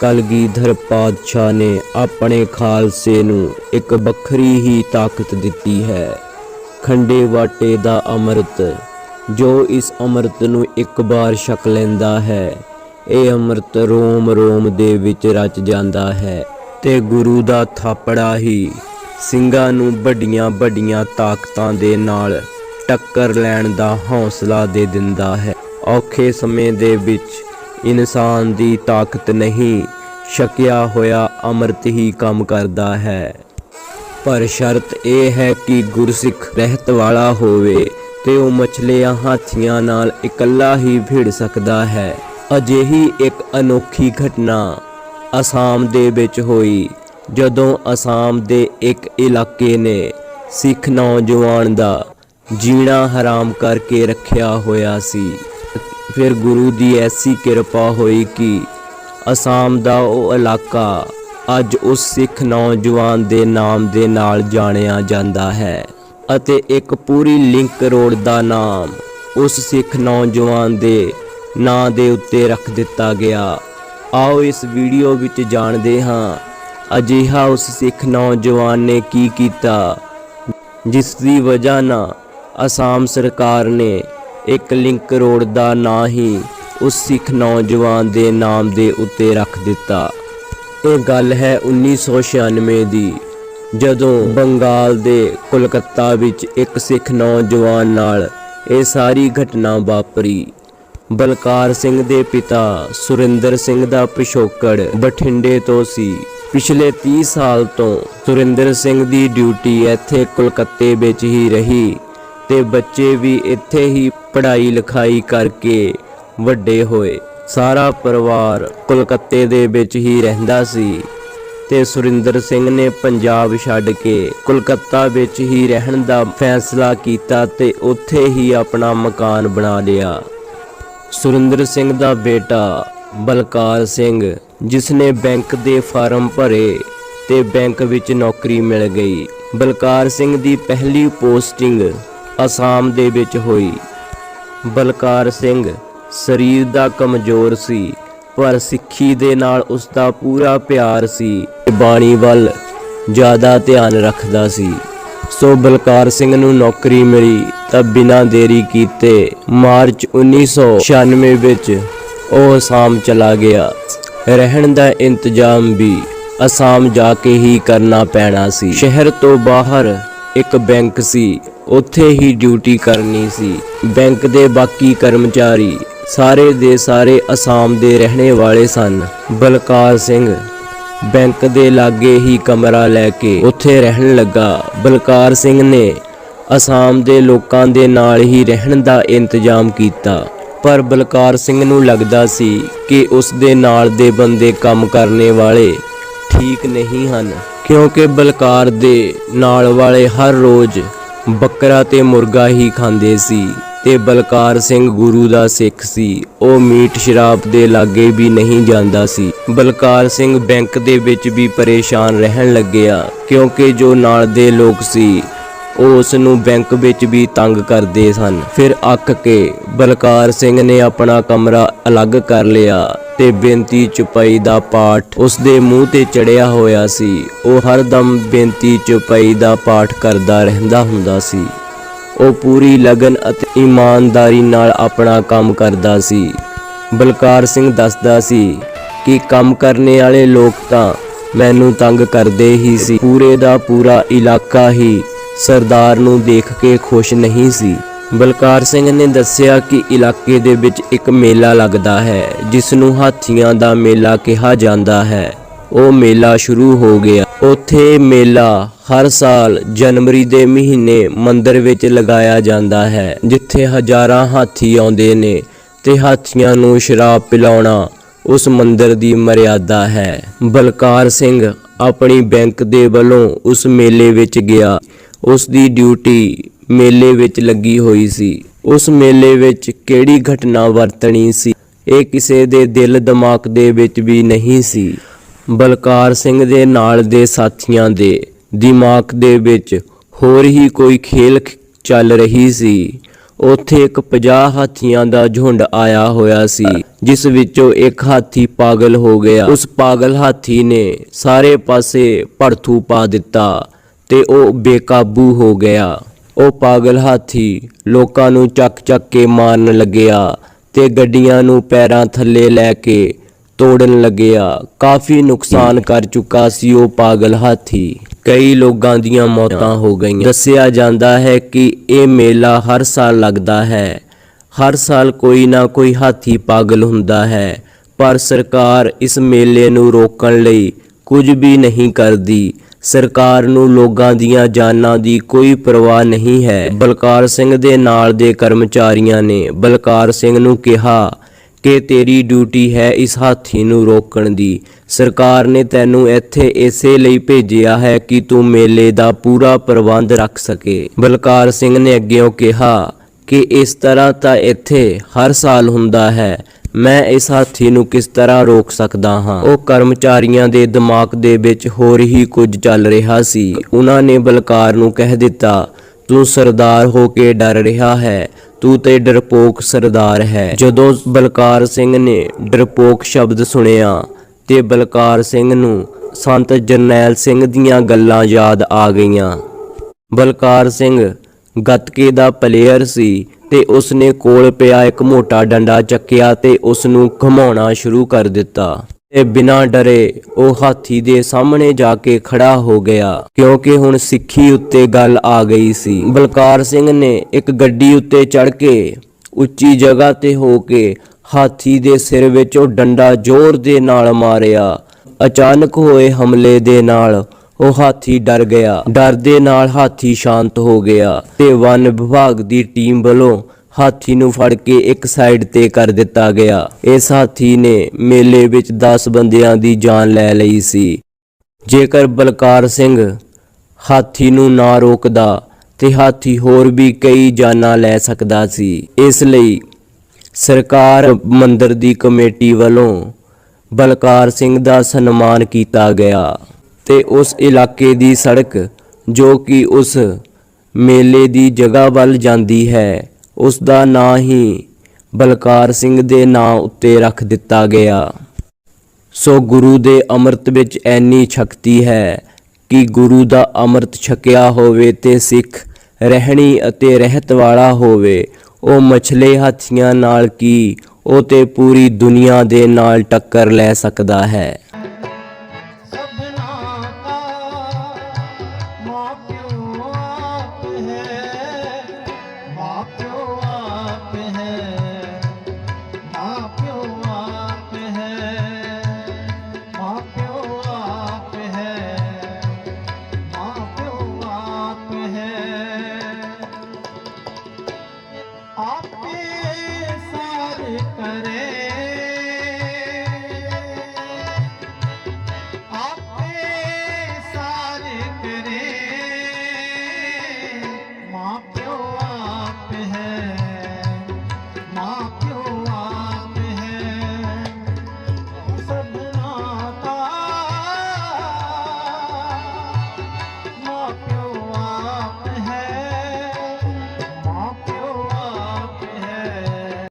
ਕਲਗੀਧਰ ਪਾਤਸ਼ਾਹ ਨੇ ਆਪਣੇ ਖਾਲਸੇ ਨੂੰ ਇੱਕ ਵੱਖਰੀ ਹੀ ਤਾਕਤ ਦਿੱਤੀ ਹੈ। ਖੰਡੇ ਵਾਟੇ ਦਾ ਅੰਮ੍ਰਿਤ, ਜੋ ਇਸ ਅੰਮ੍ਰਿਤ ਨੂੰ ਇੱਕ ਵਾਰ ਛਕ ਲੈਂਦਾ ਹੈ, ਇਹ ਅੰਮ੍ਰਿਤ ਰੋਮ ਰੋਮ ਦੇ ਵਿੱਚ ਰਚ ਜਾਂਦਾ ਹੈ ਤੇ ਗੁਰੂ ਦਾ ਥਾਪੜਾ ਹੀ ਸਿੰਘਾਂ ਨੂੰ ਵੱਡੀਆਂ ਵੱਡੀਆਂ ਤਾਕਤਾਂ ਦੇ ਨਾਲ ਟੱਕਰ ਲੈਣ ਦਾ ਹੌਸਲਾ ਦੇ ਦਿੰਦਾ ਹੈ। ਔਖੇ ਸਮੇਂ ਦੇ ਵਿੱਚ ਇਨਸਾਨ ਦੀ ਤਾਕਤ ਨਹੀਂ, ਛਕਿਆ ਹੋਇਆ ਅੰਮ੍ਰਿਤ ਹੀ ਕੰਮ ਕਰਦਾ ਹੈ। ਪਰ ਸ਼ਰਤ ਇਹ ਹੈ ਕਿ ਗੁਰਸਿੱਖ ਰਹਿਤ ਵਾਲਾ ਹੋਵੇ ਤੇ ਉਹ ਮਛਲੀਆਂ ਹਾਥੀਆਂ ਨਾਲ ਇਕੱਲਾ ਹੀ ਭਿੜ ਸਕਦਾ ਹੈ। ਅਜਿਹੀ ਇੱਕ ਅਨੋਖੀ ਘਟਨਾ ਅਸਾਮ ਦੇ ਵਿੱਚ ਹੋਈ, ਜਦੋਂ ਅਸਾਮ ਦੇ ਇੱਕ ਇਲਾਕੇ ਨੇ ਸਿੱਖ ਨੌਜਵਾਨ ਦਾ ਜੀਣਾ ਹਰਾਮ ਕਰਕੇ ਰੱਖਿਆ ਹੋਇਆ ਸੀ। ਫਿਰ ਗੁਰੂ ਦੀ ਐਸੀ ਕਿਰਪਾ ਹੋਈ ਕਿ ਅਸਾਮ ਦਾ ਉਹ ਇਲਾਕਾ ਅੱਜ ਉਸ ਸਿੱਖ ਨੌਜਵਾਨ ਦੇ ਨਾਮ ਦੇ ਨਾਲ ਜਾਣਿਆ ਜਾਂਦਾ ਹੈ ਅਤੇ ਇੱਕ ਪੂਰੀ ਲਿੰਕ ਰੋਡ ਦਾ ਨਾਮ ਉਸ ਸਿੱਖ ਨੌਜਵਾਨ ਦੇ ਨਾਂ ਦੇ ਉੱਤੇ ਰੱਖ ਦਿੱਤਾ ਗਿਆ। ਆਓ ਇਸ ਵੀਡੀਓ ਵਿੱਚ ਜਾਣਦੇ ਹਾਂ ਅਜਿਹਾ ਉਸ ਸਿੱਖ ਨੌਜਵਾਨ ਨੇ ਕੀ ਕੀਤਾ, ਜਿਸ ਦੀ ਵਜ੍ਹਾ ਨਾਲ ਅਸਾਮ ਸਰਕਾਰ ਨੇ ਇੱਕ ਲਿੰਕ ਰੋਡ ਦਾ ਨਾਂ ਹੀ ਉਸ ਸਿੱਖ ਨੌਜਵਾਨ ਦੇ ਨਾਮ ਦੇ ਉੱਤੇ ਰੱਖ ਦਿੱਤਾ। ਇਹ ਗੱਲ ਹੈ 1996 ਦੀ, ਜਦੋਂ ਬੰਗਾਲ ਦੇ ਕੋਲਕਾਤਾ ਵਿੱਚ ਇੱਕ ਸਿੱਖ ਨੌਜਵਾਨ ਨਾਲ ਇਹ ਸਾਰੀ ਘਟਨਾ ਵਾਪਰੀ। ਬਲਕਾਰ ਸਿੰਘ ਦੇ ਪਿਤਾ ਸੁਰਿੰਦਰ ਸਿੰਘ ਦਾ ਪਿਛੋਕੜ ਬਠਿੰਡੇ ਤੋਂ ਸੀ। ਪਿਛਲੇ 30 ਸਾਲ ਤੋਂ ਸੁਰਿੰਦਰ ਸਿੰਘ ਦੀ ਡਿਊਟੀ ਇੱਥੇ ਕੋਲਕਾਤੇ ਵਿੱਚ ਹੀ ਰਹੀ। ਤੇ ਬੱਚੇ ਵੀ ਇੱਥੇ ਹੀ ਪੜ੍ਹਾਈ ਲਿਖਾਈ ਕਰਕੇ ਵੱਡੇ ਹੋਏ। ਸਾਰਾ ਪਰਿਵਾਰ ਕੋਲਕਾਤੇ ਦੇ ਵਿੱਚ ਹੀ ਰਹਿੰਦਾ ਸੀ ਤੇ ਸੁਰਿੰਦਰ ਸਿੰਘ ਨੇ ਪੰਜਾਬ ਛੱਡ ਕੇ ਕੋਲਕਾਤਾ ਵਿੱਚ ਹੀ ਰਹਿਣ ਦਾ ਫੈਸਲਾ ਕੀਤਾ ਤੇ ਉੱਥੇ ਹੀ ਆਪਣਾ ਮਕਾਨ ਬਣਾ ਲਿਆ। ਸੁਰਿੰਦਰ ਸਿੰਘ ਦਾ ਬੇਟਾ ਬਲਕਾਰ ਸਿੰਘ ਜਿਸ ਨੇ ਬੈਂਕ ਦੇ ਫਾਰਮ ਭਰੇ ਤੇ ਬੈਂਕ ਵਿੱਚ ਨੌਕਰੀ ਮਿਲ ਗਈ। ਬਲਕਾਰ ਸਿੰਘ ਦੀ ਪਹਿਲੀ ਪੋਸਟਿੰਗ ਅਸਾਮ ਦੇ ਵਿੱਚ ਹੋਈ। ਬਲਕਾਰ ਸਿੰਘ ਸਰੀਰ ਦਾ ਕਮਜ਼ੋਰ ਸੀ, ਪਰ ਸਿੱਖੀ ਦੇ ਨਾਲ ਉਸ ਦਾ ਪੂਰਾ ਪਿਆਰ ਸੀ ਬਾਣੀ ਵੱਲ ਜ਼ਿਆਦਾ ਧਿਆਨ ਰੱਖਦਾ ਸੀ। ਸੋ ਬਲਕਾਰ ਸਿੰਘ ਨੂੰ ਨੌਕਰੀ ਮਿਲੀ ਤਾਂ ਬਿਨਾਂ ਦੇਰੀ ਕੀਤੇ ਮਾਰਚ 1996 ਵਿੱਚ ਉਹ ਅਸਾਮ ਚਲਾ ਗਿਆ। ਰਹਿਣ ਦਾ ਇੰਤਜ਼ਾਮ ਵੀ ਅਸਾਮ ਜਾ ਕੇ ਹੀ ਕਰਨਾ ਪੈਣਾ ਸੀ। ਸ਼ਹਿਰ ਤੋਂ ਬਾਹਰ ਇੱਕ ਬੈਂਕ ਸੀ ਉੱਥੇ ਹੀ ਡਿਊਟੀ ਕਰਨੀ ਸੀ। ਬੈਂਕ ਦੇ ਬਾਕੀ ਕਰਮਚਾਰੀ ਸਾਰੇ ਦੇ ਸਾਰੇ ਅਸਾਮ ਦੇ ਰਹਿਣੇ ਵਾਲੇ ਸਨ। ਬਲਕਾਰ ਸਿੰਘ ਬੈਂਕ ਦੇ ਲਾਗੇ ਹੀ ਕਮਰਾ ਲੈ ਕੇ ਉੱਥੇ ਰਹਿਣ ਲੱਗਾ। ਬਲਕਾਰ ਸਿੰਘ ਨੇ ਅਸਾਮ ਦੇ ਲੋਕਾਂ ਦੇ ਨਾਲ ਹੀ ਰਹਿਣ ਦਾ ਇੰਤਜ਼ਾਮ ਕੀਤਾ। ਪਰ ਬਲਕਾਰ ਸਿੰਘ ਨੂੰ ਲੱਗਦਾ ਸੀ ਕਿ ਉਸ ਦੇ ਨਾਲ ਦੇ ਬੰਦੇ ਕੰਮ ਕਰਨੇ ਵਾਲੇ ਠੀਕ ਨਹੀਂ ਹਨ। ਕਿਉਂਕਿ ਬਲਕਾਰ ਦੇ ਨਾਲ ਵਾਲੇ ਹਰ ਰੋਜ਼ ਬੱਕਰਾ ਤੇ ਮੁਰਗਾ ਹੀ ਖਾਂਦੇ ਸੀ ਤੇ ਬਲਕਾਰ ਸਿੰਘ ਗੁਰੂ ਦਾ ਸਿੱਖ ਸੀ। ਉਹ ਮੀਟ ਸ਼ਰਾਬ ਦੇ ਲਾਗੇ ਵੀ ਨਹੀਂ ਜਾਂਦਾ ਸੀ। ਬਲਕਾਰ ਸਿੰਘ ਬੈਂਕ ਦੇ ਵਿੱਚ ਵੀ ਪਰੇਸ਼ਾਨ ਰਹਿਣ ਲੱਗਿਆ ਕਿਉਂਕਿ ਜੋ ਨਾਲ ਦੇ ਲੋਕ ਸੀ, ਉਹ ਉਸ ਨੂੰ ਬੈਂਕ ਵਿੱਚ ਵੀ ਤੰਗ ਕਰਦੇ ਸਨ। ਫਿਰ ਅੱਕ ਕੇ ਬਲਕਾਰ ਸਿੰਘ ਨੇ ਆਪਣਾ ਕਮਰਾ ਅਲੱਗ ਕਰ ਲਿਆ। ਤੇ ਬੇਨਤੀ ਚੁਪਈ ਦਾ ਪਾਠ ਉਸ ਦੇ ਮੂੰਹ ਤੇ ਚੜਿਆ ਹੋਇਆ ਸੀ। ਉਹ ਹਰਦਮ ਬੇਨਤੀ ਚੁਪਈ ਦਾ ਪਾਠ ਕਰਦਾ ਰਹਿੰਦਾ ਹੁੰਦਾ ਸੀ। ਉਹ ਪੂਰੀ ਲਗਨ ਅਤੇ ਇਮਾਨਦਾਰੀ ਨਾਲ ਆਪਣਾ ਕੰਮ ਕਰਦਾ ਸੀ। ਬਲਕਾਰ ਸਿੰਘ ਦੱਸਦਾ ਸੀ ਕਿ ਕੰਮ ਕਰਨੇ ਵਾਲੇ ਲੋਕ ਤਾਂ ਮੈਨੂੰ ਤੰਗ ਕਰਦੇ ਹੀ ਸੀ। ਪੂਰੇ ਦਾ ਪੂਰਾ ਇਲਾਕਾ ਹੀ ਸਰਦਾਰ ਨੂੰ ਦੇਖ ਕੇ ਖੁਸ਼ ਨਹੀਂ ਸੀ। ਬਲਕਾਰ ਸਿੰਘ ਨੇ ਦੱਸਿਆ ਕਿ ਇਲਾਕੇ ਦੇ ਵਿੱਚ ਇੱਕ ਮੇਲਾ ਲੱਗਦਾ ਹੈ ਜਿਸ ਨੂੰ ਹਾਥੀਆਂ ਦਾ ਮੇਲਾ ਕਿਹਾ ਜਾਂਦਾ ਹੈ। ਉਹ ਮੇਲਾ ਸ਼ੁਰੂ ਹੋ ਗਿਆ। ਉੱਥੇ ਮੇਲਾ ਹਰ ਸਾਲ ਜਨਵਰੀ ਦੇ ਮਹੀਨੇ ਮੰਦਰ ਵਿੱਚ ਲਗਾਇਆ ਜਾਂਦਾ ਹੈ, ਜਿੱਥੇ ਹਜ਼ਾਰਾਂ ਹਾਥੀ ਆਉਂਦੇ ਨੇ ਤੇ ਹਾਥੀਆਂ ਨੂੰ ਸ਼ਰਾਬ ਪਿਲਾਉਣਾ ਉਸ ਮੰਦਿਰ ਦੀ ਮਰਿਆਦਾ ਹੈ। ਬਲਕਾਰ ਸਿੰਘ ਆਪਣੀ ਬੈਂਕ ਦੇ ਵੱਲੋਂ ਉਸ ਮੇਲੇ ਵਿੱਚ ਗਿਆ। ਉਸ ਦੀ ਡਿਊਟੀ ਮੇਲੇ ਵਿੱਚ ਲੱਗੀ ਹੋਈ ਸੀ। ਉਸ ਮੇਲੇ ਵਿੱਚ ਕਿਹੜੀ ਘਟਨਾ ਵਰਤਣੀ ਸੀ, ਇਹ ਕਿਸੇ ਦੇ ਦਿਲ ਦਿਮਾਗ ਦੇ ਵਿੱਚ ਵੀ ਨਹੀਂ ਸੀ। ਬਲਕਾਰ ਸਿੰਘ ਦੇ ਨਾਲ ਦੇ ਸਾਥੀਆਂ ਦੇ ਦਿਮਾਗ ਦੇ ਵਿੱਚ ਹੋਰ ਹੀ ਕੋਈ ਖੇਲ ਚੱਲ ਰਹੀ ਸੀ। ਉੱਥੇ ਇੱਕ 50 ਹਾਥੀਆਂ ਦਾ ਝੁੰਡ ਆਇਆ ਹੋਇਆ ਸੀ, ਜਿਸ ਵਿੱਚੋਂ ਇੱਕ ਹਾਥੀ ਪਾਗਲ ਹੋ ਗਿਆ। ਉਸ ਪਾਗਲ ਹਾਥੀ ਨੇ ਸਾਰੇ ਪਾਸੇ ਭੜਥੂ ਪਾ ਦਿੱਤਾ ਤੇ ਉਹ ਬੇਕਾਬੂ ਹੋ ਗਿਆ। ਉਹ ਪਾਗਲ ਹਾਥੀ ਲੋਕਾਂ ਨੂੰ ਚੱਕ ਚੱਕ ਕੇ ਮਾਰਨ ਲੱਗਿਆ ਤੇ ਗੱਡੀਆਂ ਨੂੰ ਪੈਰਾਂ ਥੱਲੇ ਲੈ ਕੇ ਤੋੜਨ ਲੱਗਿਆ। ਕਾਫੀ ਨੁਕਸਾਨ ਕਰ ਚੁੱਕਾ ਸੀ ਉਹ ਪਾਗਲ ਹਾਥੀ। ਕਈ ਲੋਕਾਂ ਦੀਆਂ ਮੌਤਾਂ ਹੋ ਗਈਆਂ। ਦੱਸਿਆ ਜਾਂਦਾ ਹੈ ਕਿ ਇਹ ਮੇਲਾ ਹਰ ਸਾਲ ਲੱਗਦਾ ਹੈ। ਹਰ ਸਾਲ ਕੋਈ ਨਾ ਕੋਈ ਹਾਥੀ ਪਾਗਲ ਹੁੰਦਾ ਹੈ, ਪਰ ਸਰਕਾਰ ਇਸ ਮੇਲੇ ਨੂੰ ਰੋਕਣ ਲਈ ਕੁਝ ਵੀ ਨਹੀਂ ਕਰਦੀ। ਸਰਕਾਰ ਨੂੰ ਲੋਕਾਂ ਦੀਆਂ ਜਾਨਾਂ ਦੀ ਕੋਈ ਪਰਵਾਹ ਨਹੀਂ ਹੈ। ਬਲਕਾਰ ਸਿੰਘ ਦੇ ਨਾਲ ਦੇ ਕਰਮਚਾਰੀਆਂ ਨੇ ਬਲਕਾਰ ਸਿੰਘ ਨੂੰ ਕਿਹਾ ਕਿ ਤੇਰੀ ਡਿਊਟੀ ਹੈ ਇਸ ਹਾਥੀ ਨੂੰ ਰੋਕਣ ਦੀ। ਸਰਕਾਰ ਨੇ ਤੈਨੂੰ ਇੱਥੇ ਇਸੇ ਲਈ ਭੇਜਿਆ ਹੈ ਕਿ ਤੂੰ ਮੇਲੇ ਦਾ ਪੂਰਾ ਪ੍ਰਬੰਧ ਰੱਖ ਸਕੇ। ਬਲਕਾਰ ਸਿੰਘ ਨੇ ਅੱਗੇੋਂ ਕਿਹਾ ਕਿ ਇਸ ਤਰ੍ਹਾਂ ਤਾਂ ਇੱਥੇ ਹਰ ਸਾਲ ਹੁੰਦਾ ਹੈ ਮੈਂ ਇਸ ਹਾਥੀ ਨੂੰ ਕਿਸ ਤਰ੍ਹਾਂ ਰੋਕ ਸਕਦਾ ਹਾਂ? ਉਹ ਕਰਮਚਾਰੀਆਂ ਦੇ ਦਿਮਾਗ ਦੇ ਵਿੱਚ ਹੋਰ ਹੀ ਕੁਝ ਚੱਲ ਰਿਹਾ ਸੀ। ਉਹਨਾਂ ਨੇ ਬਲਕਾਰ ਨੂੰ ਕਹਿ ਦਿੱਤਾ, ਤੂੰ ਸਰਦਾਰ ਹੋ ਕੇ ਡਰ ਰਿਹਾ ਹੈ। ਤੂੰ ਤੇ ਡਰਪੋਕ ਸਰਦਾਰ ਹੈ। ਜਦੋਂ ਬਲਕਾਰ ਸਿੰਘ ਨੇ ਡਰਪੋਕ ਸ਼ਬਦ ਸੁਣਿਆ ਤੇ ਬਲਕਾਰ ਸਿੰਘ ਨੂੰ ਸੰਤ ਜਰਨੈਲ ਸਿੰਘ ਦੀਆਂ ਗੱਲਾਂ ਯਾਦ ਆ ਗਈਆਂ। ਬਲਕਾਰ ਸਿੰਘ ਗੱਤਕੇ ਦਾ ਪਲੇਅਰ ਸੀ। ਤੇ ਉਸਨੇ ਕੋਲ ਪਿਆ ਇੱਕ ਮੋਟਾ ਡੰਡਾ ਚੱਕਿਆ ਤੇ ਉਸ ਨੂੰ ਘੁਮਾਉਣਾ ਸ਼ੁਰੂ ਕਰ ਦਿੱਤਾ। ਤੇ ਬਿਨਾਂ ਡਰੇ ਉਹ ਹਾਥੀ ਦੇ ਸਾਹਮਣੇ ਜਾ ਕੇ ਖੜਾ ਹੋ ਗਿਆ, ਕਿਉਂਕਿ ਹੁਣ ਸਿੱਖੀ ਉੱਤੇ ਗੱਲ ਆ ਗਈ ਸੀ। ਬਲਕਾਰ ਸਿੰਘ ਨੇ ਇੱਕ ਗੱਡੀ ਉੱਤੇ ਚੜ ਕੇ ਉੱਚੀ ਜਗ੍ਹਾ ਤੇ ਹੋ ਕੇ ਹਾਥੀ ਦੇ ਸਿਰ ਵਿੱਚ ਉਹ ਡੰਡਾ ਜ਼ੋਰ ਦੇ ਨਾਲ ਮਾਰਿਆ। ਅਚਾਨਕ ਹੋਏ ਹਮਲੇ ਦੇ ਨਾਲ ਉਹ ਹਾਥੀ ਡਰ ਗਿਆ। ਡਰ ਦੇ ਨਾਲ ਹਾਥੀ ਸ਼ਾਂਤ ਹੋ ਗਿਆ ਤੇ ਵਨ ਵਿਭਾਗ ਦੀ ਟੀਮ ਵੱਲੋਂ ਹਾਥੀ ਨੂੰ ਫੜ ਕੇ ਇੱਕ ਸਾਈਡ ਤੇ ਕਰ ਦਿੱਤਾ ਗਿਆ। ਇਸ ਹਾਥੀ ਨੇ ਮੇਲੇ ਵਿੱਚ 10 ਬੰਦਿਆਂ ਦੀ ਜਾਨ ਲੈ ਲਈ ਸੀ। ਜੇਕਰ ਬਲਕਾਰ ਸਿੰਘ ਹਾਥੀ ਨੂੰ ਨਾ ਰੋਕਦਾ ਤੇ ਹਾਥੀ ਹੋਰ ਵੀ ਕਈ ਜਾਨਾਂ ਲੈ ਸਕਦਾ ਸੀ। ਇਸ ਲਈ ਸਰਕਾਰ ਮੰਦਰ ਦੀ ਕਮੇਟੀ ਵੱਲੋਂ ਬਲਕਾਰ ਸਿੰਘ ਦਾ ਸਨਮਾਨ ਕੀਤਾ ਗਿਆ। ਤੇ ਉਸ ਇਲਾਕੇ ਦੀ ਸੜਕ, ਜੋ ਕਿ ਉਸ ਮੇਲੇ ਦੀ ਜਗ੍ਹਾ ਵੱਲ ਜਾਂਦੀ ਹੈ, ਉਸ ਦਾ ਨਾਂ ਹੀ ਬਲਕਾਰ ਸਿੰਘ ਦੇ ਨਾਂ ਉੱਤੇ ਰੱਖ ਦਿੱਤਾ ਗਿਆ। ਸੋ ਗੁਰੂ ਦੇ ਅੰਮ੍ਰਿਤ ਵਿੱਚ ਐਨੀ ਸ਼ਕਤੀ ਹੈ ਕਿ ਗੁਰੂ ਦਾ ਅੰਮ੍ਰਿਤ ਛਕਿਆ ਹੋਵੇ ਤੇ ਸਿੱਖ ਰਹਿਣੀ ਅਤੇ ਰਹਿਤ ਵਾਲਾ ਹੋਵੇ, ਉਹ ਮਛਲੇ ਹਾਥੀਆਂ ਨਾਲ ਕੀ ਉਹ ਤੇ ਪੂਰੀ ਦੁਨੀਆ ਦੇ ਨਾਲ ਟੱਕਰ ਲੈ ਸਕਦਾ ਹੈ। ਆਪੇ ਸਾਰ ਕਰੇ